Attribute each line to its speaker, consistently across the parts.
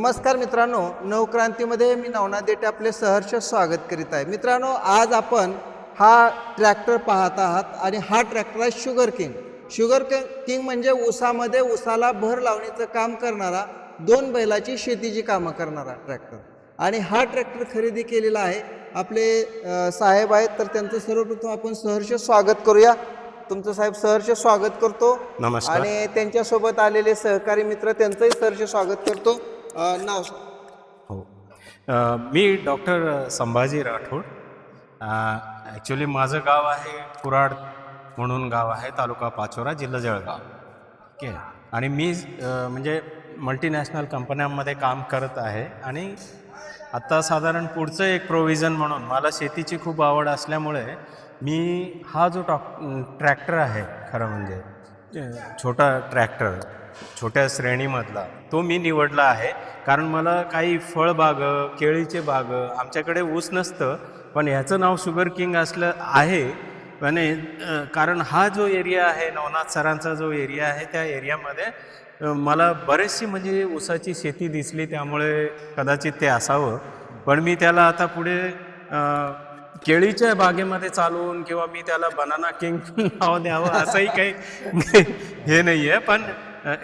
Speaker 1: नमस्कार मित्रांनो नवक्रांतीमध्ये मी नवनाथ देठे आपले सहर्ष स्वागत करीत आहे. मित्रांनो आज आपण हा ट्रॅक्टर पाहत आहात आणि हा ट्रॅक्टर आहे शुगर किंग. शुगर कि- किंग म्हणजे ऊसामध्ये ऊसाला भर लावण्याचं काम करणारा दोन बैलाची शेतीची कामं करणारा ट्रॅक्टर. आणि हा ट्रॅक्टर खरेदी केलेला आहे आपले साहेब आहेत तर त्यांचं सर्वप्रथम आपण सहर्ष स्वागत करूया. तुमचं साहेब सहर्ष स्वागत करतो.
Speaker 2: नमस्कार.
Speaker 1: आणि त्यांच्यासोबत आलेले सहकारी मित्र त्यांचंही सहर्ष स्वागत करतो. नाव
Speaker 2: हो. मी डॉक्टर संभाजी राठोड. ॲक्च्युली माझं गाव आहे कुराड म्हणून गाव आहे तालुका पाचोरा जिल्हा जळगाव. ओके. आणि मी म्हणजे मल्टीनॅशनल कंपन्यांमध्ये काम करत आहे आणि आत्ता साधारण पुढचं एक प्रोव्हिजन म्हणून मला शेतीची खूप आवड असल्यामुळे मी हा जो टॉक ट्रॅक्टर आहे खरं म्हणजे छोटा ट्रॅक्टर छोट्या श्रेणीमधला तो मी निवडला आहे. कारण मला काही फळबाग केळीचे बाग आमच्याकडे ऊस नसतं पण ह्याचं नाव शुगर किंग असलं आहे. आणि कारण हा जो एरिया आहे नवनाथ सरांचा जो एरिया आहे त्या एरियामध्ये मला बरेचशी म्हणजे ऊसाची शेती दिसली त्यामुळे कदाचित ते असावं. पण मी त्याला आता पुढे केळीच्या बागेमध्ये चालवून किंवा मी त्याला बनाना किंग नाव द्यावं असंही काही हे नाही आहे पण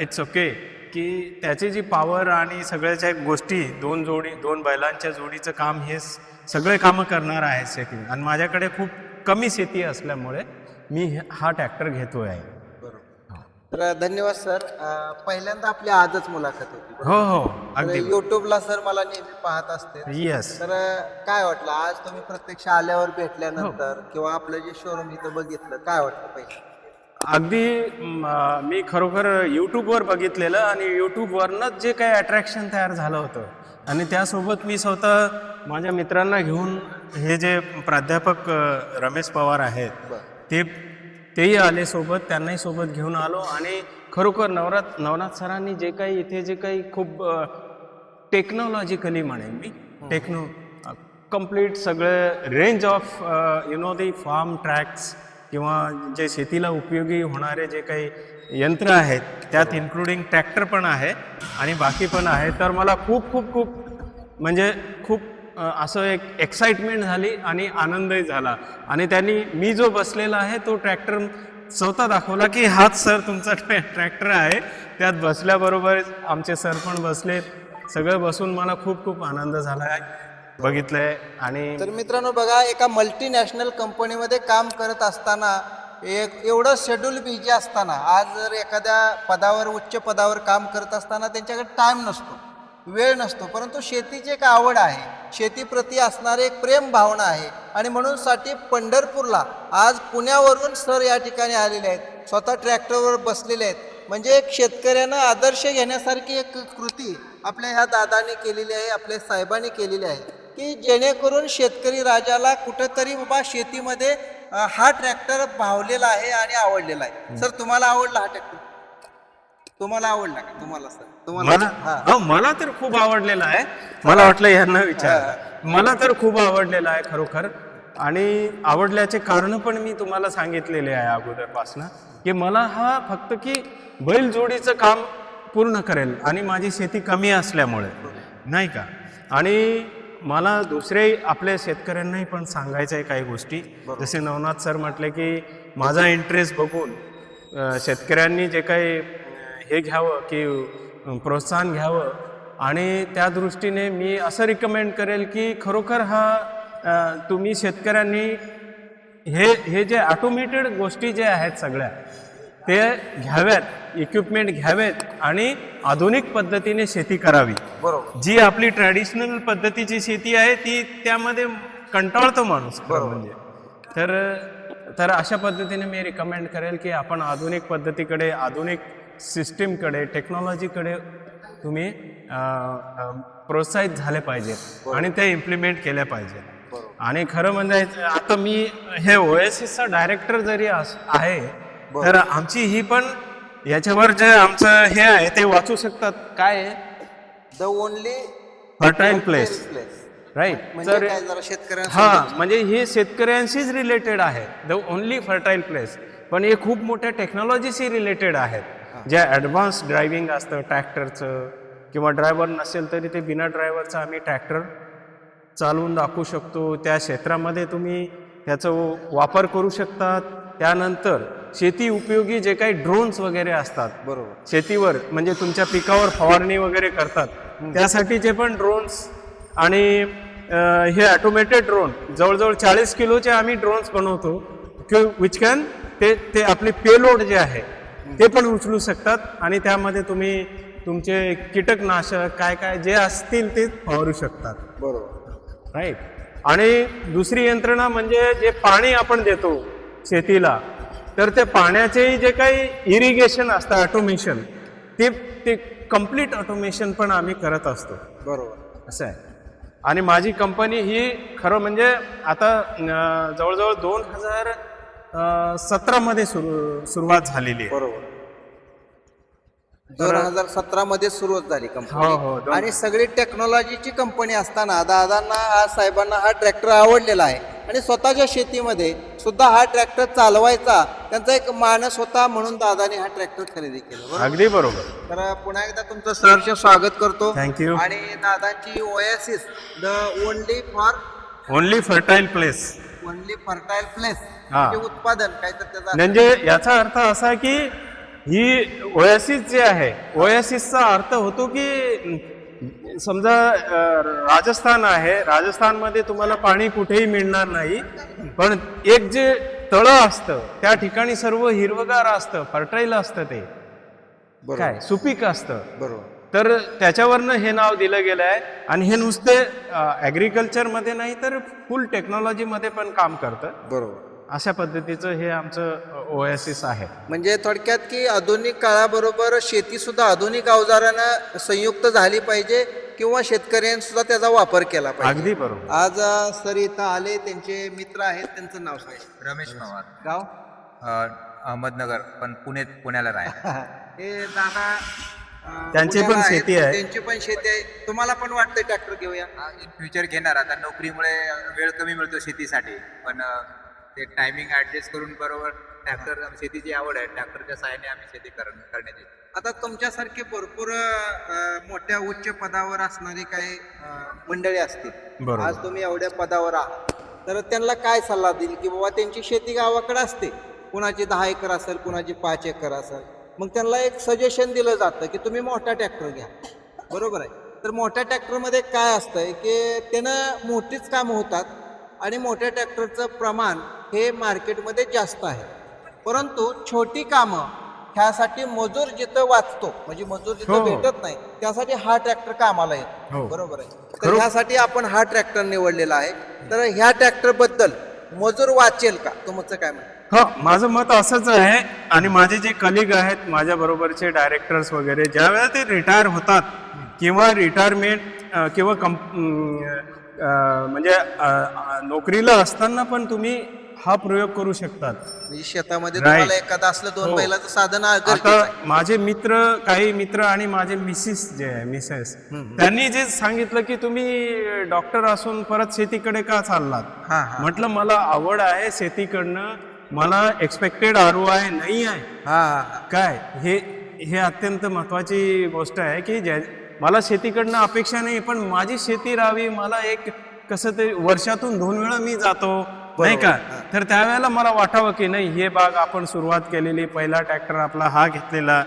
Speaker 2: इट्स ओके की त्याची जी पॉवर आणि सगळ्याच्या गोष्टी दोन जोडी दोन बैलांच्या जोडीचं काम हे सगळे कामं करणार आहे शेती आणि माझ्याकडे खूप कमी शेती असल्यामुळे मी हे- हा ट्रॅक्टर घेतो आहे
Speaker 1: तर धन्यवाद सर. पहिल्यांदा आपली आजच मुलाखत होती.
Speaker 2: हो हो. अगदी.
Speaker 1: युट्यूबला सर मला नेहमी पाहत असते.
Speaker 2: येस
Speaker 1: तर काय वाटलं? आज तुम्ही प्रत्यक्ष आल्यावर भेटल्यानंतर किंवा आपलं जे शोरूम इथं बघितलं काय वाटलं पहिले
Speaker 2: अगदी म, खरोखर यूट्यूबवर बघितलेलं आणि यूट्यूबवरनंच जे काही अट्रॅक्शन तयार झालं होतं. आणि त्यासोबत मी स्वतः माझ्या मित्रांना घेऊन हे जे प्राध्यापक रमेश पवार आहेत ते तेही आले सोबत त्यांनाही सोबत घेऊन आलो आणि खरोखर नवरात नवनाथ सरांनी जे काही इथे जे काही खूप टेक्नॉलॉजिकली म्हणेन मी टेक्नो कंप्लीट सगळं range of you know the farm tracks किंवा जे शेतीला उपयोगी होणारे जे काही यंत्र आहेत त्यात इन्क्लुडिंग ट्रॅक्टर पण आहे आणि बाकी पण आहे. तर मला खूप खूप खूप म्हणजे खूप असं एक एक्साइटमेंट झाली आणि आनंदही झाला. आणि त्यांनी मी जो बसलेला आहे तो ट्रॅक्टर स्वतः दाखवला की हाच सर तुमचा ट्रॅक्टर आहे. त्यात बसल्याबरोबर आमचे सर पण बसले. सगळं बसून मला खूप खूप आनंद झाला. आहे बघितलंय आणि
Speaker 1: तर मित्रांनो बघा एका मल्टीनॅशनल कंपनीमध्ये काम करत असताना एक एवढं शेड्यूल बिझी असताना आज जर एखाद्या पदावर उच्च पदावर काम करत असताना त्यांच्याकडे टाईम नसतो वेळ नसतो परंतु शेतीची एक आवड आहे. शेतीप्रती असणारी एक प्रेम भावना आहे. आणि म्हणून साठी पंढरपूरला आज पुण्यावरून सर या ठिकाणी आलेले आहेत. स्वतः ट्रॅक्टरवर बसलेले आहेत. म्हणजे एक शेतकऱ्यांना आदर्श घेण्यासारखी एक कृती आपल्या ह्या दादाने केलेली आहे आपल्या साहेबांनी केलेली आहे. की जेणेकरून शेतकरी राजाला कुठंतरी बाबा शेतीमध्ये हा ट्रॅक्टर भावलेला आहे आणि आवडलेला आहे. सर तुम्हाला आवडला हा ट्रॅक्टर? तुम्हाला आवडला का? तुम्हाला सर? तुम्हाला
Speaker 2: मला?
Speaker 1: हा.
Speaker 2: मला तर खूप आवडलेला आहे. मला वाटलं यांना विचार. मला तर खूप आवडलेला आहे खरोखर. आणि आवडल्याचे कारण पण मी तुम्हाला सांगितलेले आहे अगोदरपासनं की मला हा फक्त की बैल जोडीचं काम पूर्ण करेल आणि माझी शेती कमी असल्यामुळे. नाही का? आणि मला दुसरे आपल्या शेतकऱ्यांनाही पण सांगायचं आहे काही गोष्टी. जसे नवनाथ सर म्हटले की माझा इंटरेस्ट बघून शेतकऱ्यांनी जे काही हे घ्यावं की प्रोत्साहन घ्यावं आणि त्या दृष्टीने मी असं रिकमेंड करेल की खरोखर हा तुम्ही शेतकऱ्यांनी हे हे जे ऑटोमेटेड गोष्टी जे आहेत सगळ्या ते घ्याव्यात इक्विपमेंट घ्यावेत आणि आधुनिक पद्धतीने शेती करावी.
Speaker 1: बरोबर.
Speaker 2: जी आपली ट्रॅडिशनल पद्धतीची शेती आहे ती त्यामध्ये कंटाळतो माणूस खरं म्हणजे. तर तर अशा पद्धतीने मी रिकमेंड करेल की आपण आधुनिक पद्धतीकडे आधुनिक सिस्टीमकडे टेक्नॉलॉजीकडे तुम्ही प्रोत्साहित झाले पाहिजेत आणि ते इम्प्लिमेंट केल्या पाहिजेत. आणि खरं म्हणजे आता मी हे ओ एस एसचा डायरेक्टर जरी अस- आहे तर आमची ही पण याच्यावर जे आमचं हे आहे ते वाचू शकतात. काय
Speaker 1: the only
Speaker 2: fertile place right
Speaker 1: म्हणजे
Speaker 2: तर हा म्हणजे हे शेतकऱ्यांशीच रिलेटेड आहे. द ओनली फर्टाईल प्लेस पण हे खूप मोठ्या टेक्नॉलॉजीशी रिलेटेड आहेत. ज्या ॲडव्हान्स ड्रायव्हिंग असतं ट्रॅक्टरचं किंवा ड्रायव्हर नसेल तरी ते बिना ड्रायव्हरचा आम्ही ट्रॅक्टर चालवून दाखवू शकतो. त्या क्षेत्रामध्ये तुम्ही त्याचा वापर करू शकता त्यानंतर शेती उपयोगी जे काही ड्रोन्स वगैरे असतात
Speaker 1: बरोबर.
Speaker 2: शेतीवर म्हणजे तुमच्या पिकावर फवारणी वगैरे करतात त्यासाठीचे पण ड्रोन्स आणि हे ऑटोमेटेड ड्रोन जवळजवळ चाळीस किलोचे आम्ही ड्रोन्स बनवतो विच कॅन ते ते आपले पेलोड जे आहे ते पण उचलू शकतात आणि त्यामध्ये तुम्ही तुमचे कीटकनाशक काय काय जे असतील ते फवारू शकतात.
Speaker 1: बरोबर.
Speaker 2: राईट आणि दुसरी यंत्रणा म्हणजे जे पाणी आपण देतो शेतीला तर ते पाण्याचे जे काही इरिगेशन असतं ऑटोमेशन ते ते कंप्लीट ऑटोमेशन पण आम्ही करत असतो.
Speaker 1: बरोबर.
Speaker 2: असं आहे. आणि माझी कंपनी ही खरं म्हणजे आता जवळजवळ दोन हजार सतरामध्ये सुरू सुरुवात झालेली आहे.
Speaker 1: बरोबर. दोन हजार सतरा मध्ये सुरुवात झाली
Speaker 2: हो, हो,
Speaker 1: कंपनी
Speaker 2: दोन-
Speaker 1: आणि सगळी टेक्नॉलॉजीची कंपनी असताना दादांना हा साहेबांना हा ट्रॅक्टर आवडलेला आहे. आणि स्वतःच्या शेतीमध्ये सुद्धा हा ट्रॅक्टर चालवायचा त्यांचा एक मानस होता म्हणून दादाने हा ट्रॅक्टर खरेदी केला. बरोबर?
Speaker 2: अगदी बरोबर.
Speaker 1: तर पुन्हा एकदा तुमचं सहर्ष स्वागत करतो.
Speaker 2: Thank you.
Speaker 1: आणि दादांची oasis the only for
Speaker 2: only fertile place
Speaker 1: only fertile place
Speaker 2: हा.
Speaker 1: म्हणजे उत्पादन काय तर त्याचा
Speaker 2: म्हणजे याचा अर्थ असा की ही ओएसिस जे आहे ओएसिसचा अर्थ होतो की समजा राजस्थान आहे राजस्थानमध्ये तुम्हाला पाणी कुठेही मिळणार नाही पण एक जे तळं असतं त्या ठिकाणी सर्व हिरवगार असतं फर्टाईल असतं ते. काय? सुपीक असतं.
Speaker 1: बरोबर.
Speaker 2: तर त्याच्यावरनं हे नाव दिलं गेलं आहे आणि हे नुसते ॲग्रिकल्चरमध्ये नाही तर फुल टेक्नॉलॉजीमध्ये पण काम करतं.
Speaker 1: बरोबर.
Speaker 2: अशा पद्धतीचं हे आमचं ओएसिस आहे.
Speaker 1: म्हणजे थोडक्यात की आधुनिक काळाबरोबर शेती सुद्धा आधुनिक अवजारानं संयुक्त झाली पाहिजे किंवा शेतकऱ्यांनी सुद्धा त्याचा वापर केला पाहिजे.
Speaker 2: अगदी बरोबर.
Speaker 1: आज अ, सर इथं आले त्यांचे मित्र आहेत त्यांचं नाव सांगा.
Speaker 3: रमेश पवार.
Speaker 1: गाव?
Speaker 3: अ, अहमदनगर पण पुण्यात पुण्याला राहिला
Speaker 1: हे दादा अ,
Speaker 2: त्यांची पण
Speaker 1: पुण्याला आहेत.
Speaker 2: शेती आहे.
Speaker 1: त्यांची पण शेती आहे. तुम्हाला पण वाटतंय ट्रॅक्टर घेऊया?
Speaker 3: इन फ्युचर घेणार. आता नोकरीमुळे वेळ कमी मिळतो शेतीसाठी. पण अ, ते टायमिंग ऍडजस्ट करून बरोबर ट्रॅक्टर शेतीची आवड आहे. ट्रॅक्टरच्या सहाय्याने आम्ही शेती कर करण्याची
Speaker 1: आता तुमच्यासारखे भरपूर अ, मोठ्या उच्च पदावर असणारी काही अ, मंडळी असतील.
Speaker 2: बरोबर.
Speaker 1: आज तुम्ही एवढ्या पदावर आहात. तर त्यांना काय सल्ला देईल की बाबा त्यांची शेती गावाकडे असते. कुणाची दहा एकर असेल कुणाची पाच एकर असेल. मग त्यांना एक सजेशन दिलं जातं की तुम्ही मोठा ट्रॅक्टर घ्या. बरोबर आहे? तर मोठ्या ट्रॅक्टरमध्ये काय असतंय की त्यानं मोठीच कामं होतात आणि मोठ्या ट्रॅक्टरचं प्रमाण हे मार्केटमध्ये जास्त आहे. परंतु छोटी कामं ह्यासाठी मजूर जिथं वाचतो म्हणजे मजूर जिथं
Speaker 2: हो.
Speaker 1: भेटत नाही त्यासाठी हा ट्रॅक्टर कामाला येतो.
Speaker 2: हो.
Speaker 1: बरोबर आहे. तर ह्यासाठी आपण हा ट्रॅक्टर निवडलेला आहे. तर ह्या ट्रॅक्टरबद्दल मजूर वाचेल का? तुमचं काय म्हणणं?
Speaker 2: हो माझं मत असंच आहे आणि माझे जे कलिग आहेत माझ्या बरोबरचे डायरेक्टर्स वगैरे ज्यावेळेला ते रिटायर होतात किंवा रिटायरमेंट किंवा कंप अं, म्हणजे अं, नोकरीला असताना पण तुम्ही हा प्रयोग करू शकतात
Speaker 1: म्हणजे शेतामध्ये
Speaker 2: Right.
Speaker 1: तुम्हाला एखादं असलं दोन
Speaker 2: हो.
Speaker 1: बैलाचं साधन गरजेचं
Speaker 2: आता
Speaker 1: आहे.
Speaker 2: माझे मित्र काही मित्र आणि माझे मिसिस जे आहे मिसेस त्यांनी जे सांगितलं की तुम्ही डॉक्टर असून परत शेतीकडे का चाललात
Speaker 1: हा, हा.
Speaker 2: म्हटलं मला आवड आहे शेतीकडनं मला एक्सपेक्टेड आर आय नाही आहे
Speaker 1: हा.
Speaker 2: काय हे हे अत्यंत महत्वाची गोष्ट आहे की ज्या मला शेतीकडनं अपेक्षा नाही पण माझी शेती राहावी मला एक कसं ते वर्षातून दोन वेळा मी जातो नाही का? तर त्यावेळेला मला वाटावं की नाही हे बाग आपण सुरुवात केलेली पहिला ट्रॅक्टर आपला हा घेतलेला.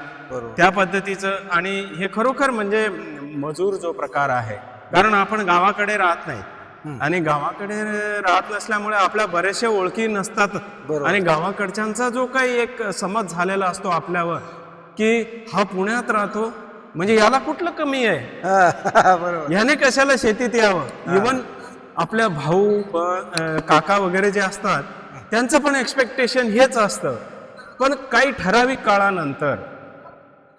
Speaker 2: त्या पद्धतीचं आणि हे खरोखर म्हणजे मजूर जो प्रकार आहे कारण आपण गावाकडे राहत नाही. आणि गावाकडे राहत नसल्यामुळे आपल्या बऱ्याचशा ओळखी नसतात.
Speaker 1: बरोबर.
Speaker 2: आणि गावाकडच्यांचा जो काही एक समज झालेला असतो आपल्यावर की हा पुण्यात राहतो म्हणजे याला कुठलं कमी आहे?
Speaker 1: बरोबर.
Speaker 2: ह्याने कशाला शेतीत यावं? इवन आपल्या भाऊ काका वगैरे जे असतात त्यांचं पण एक्सपेक्टेशन हेच असतं. पण काही ठराविक काळानंतर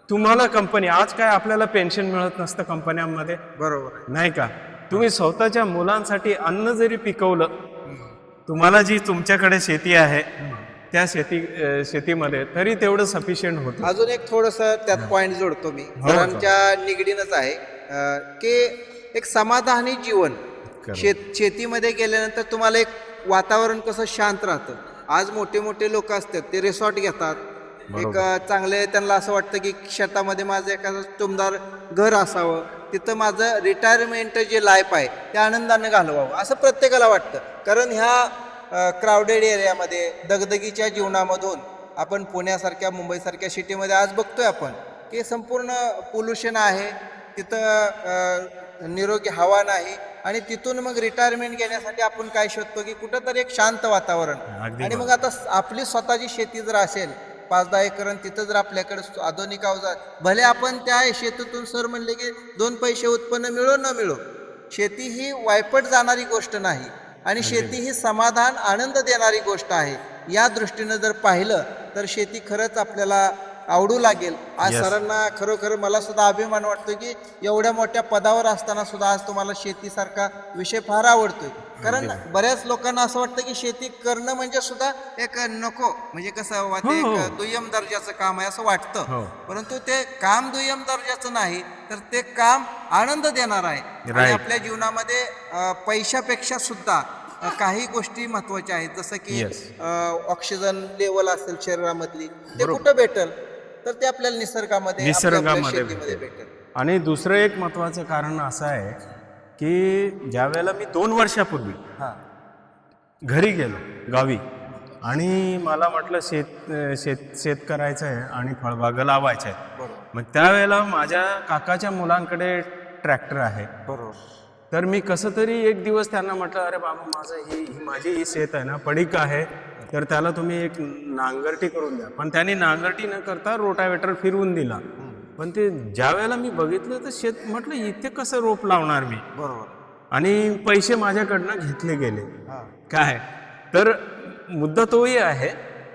Speaker 2: तुम्हाला कंपनी आज काय आपल्याला पेन्शन मिळत नसतं कंपन्यांमध्ये
Speaker 1: बरोबर.
Speaker 2: नाही का? तुम्ही स्वतःच्या मुलांसाठी अन्न जरी पिकवलं तुम्हाला जी तुमच्याकडे शेती आहे त्या शेती शेतीमध्ये तरी तेवढं सफिशियंट होतं.
Speaker 1: अजून एक थोडस त्यात पॉइंट जोडतो मी. सरांच्या निगडीनच आहे की एक समाधानी जीवन शेत शेतीमध्ये गेल्यानंतर तुम्हाला एक वातावरण कसं शांत राहतं. आज मोठे मोठे लोक असतात ते रिसॉर्ट घेतात. एक चांगले त्यांना असं वाटतं की शेतामध्ये माझं एखादं टुमदार घर असावं तिथं माझं रिटायरमेंट जे लाईफ आहे ते आनंदाने घालवावं असं प्रत्येकाला वाटतं. कारण ह्या क्राऊडेड एरियामध्ये दगदगीच्या जीवनामधून आपण पुण्यासारख्या मुंबईसारख्या सिटीमध्ये आज बघतोय आपण की संपूर्ण पोल्युशन आहे तिथं निरोगी हवा नाही आणि तिथून मग रिटायरमेंट घेण्यासाठी आपण काय शोधतो की कुठंतरी एक शांत वातावरण. आणि मग आता आपली स्वतःची शेती जर असेल पाच दहा एकर तिथं जर आपल्याकडे आधुनिक अवजार भले आपण त्या शेतीतून सर म्हणले की दोन पैसे उत्पन्न मिळो न मिळो शेती ही वायपट जाणारी गोष्ट नाही. आणि शेती ही समाधान आनंद देणारी गोष्ट आहे. या दृष्टीनं जर पाहिलं तर शेती खरंच आपल्याला आवडू लागेल आज
Speaker 2: Yes.
Speaker 1: सरांना खरोखर मला सुद्धा अभिमान वाटतो की एवढ्या मोठ्या पदावर असताना सुद्धा आज तुम्हाला शेतीसारखा विषय फार आवडतोय कारण बऱ्याच लोकांना असं वाटतं की शेती करणं म्हणजे सुद्धा एक नको म्हणजे कसं वा- ते
Speaker 2: हो, हो.
Speaker 1: एक दुय्यम दर्जाचं काम आहे असं वाटतं
Speaker 2: हो.
Speaker 1: परंतु ते काम दुय्यम दर्जाचं नाही तर ते काम आनंद देणार आहे आणि
Speaker 2: Right.
Speaker 1: आपल्या जीवनामध्ये अ, पैशापेक्षा सुद्धा अ, काही गोष्टी महत्त्वाच्या आहेत जसं की
Speaker 2: Yes.
Speaker 1: ऑक्सिजन लेवल असेल शरीरामधली ते
Speaker 2: बरोबर.
Speaker 1: कुठं भेटल तर ते आपल्याला निसर्गामध्ये
Speaker 2: निसर्गामध्ये भेटेल. आणि दुसरं एक महत्त्वाचं कारण असं आहे की ज्या वेळेला मी दोन वर्षापूर्वी
Speaker 1: हां.
Speaker 2: घरी गेलो गावी आणि मला म्हटलं शेत शेत शेत करायचं आहे आणि फळबागा लावायच्या आहेत.
Speaker 1: बरोबर.
Speaker 2: मग त्यावेळेला माझ्या काकाच्या मुलांकडे ट्रॅक्टर आहे.
Speaker 1: बरोबर.
Speaker 2: तर मी कसं तरी एक दिवस त्यांना म्हटलं अरे बाबा माझं ही ही माझी ही शेत आहे ना पडीक आहे. तर त्याला तुम्ही एक नांगरटी करून द्या. पण त्यांनी नांगरटी न करता रोटावेटर फिरवून दिला. पण ते ज्या वेळेला मी बघितलं तर शेत म्हटलं इथे कसं रोप लावणार मी?
Speaker 1: बरोबर.
Speaker 2: आणि पैसे माझ्याकडनं घेतले गेले. काय? तर मुद्दा तोही आहे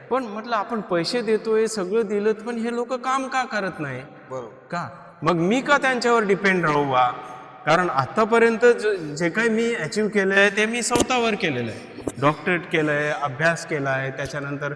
Speaker 2: पण म्हटलं आपण पैसे देतोय सगळं दिलं पण हे लोक काम का करत नाही?
Speaker 1: बरोबर.
Speaker 2: का? मग मी का त्यांच्यावर डिपेंड राहू बा? कारण आतापर्यंत ज- जे काही मी अचीव केलं आहे ते मी स्वतःवर केलेलं आहे. डॉक्टरेट केलं आहे अभ्यास केला आहे त्याच्यानंतर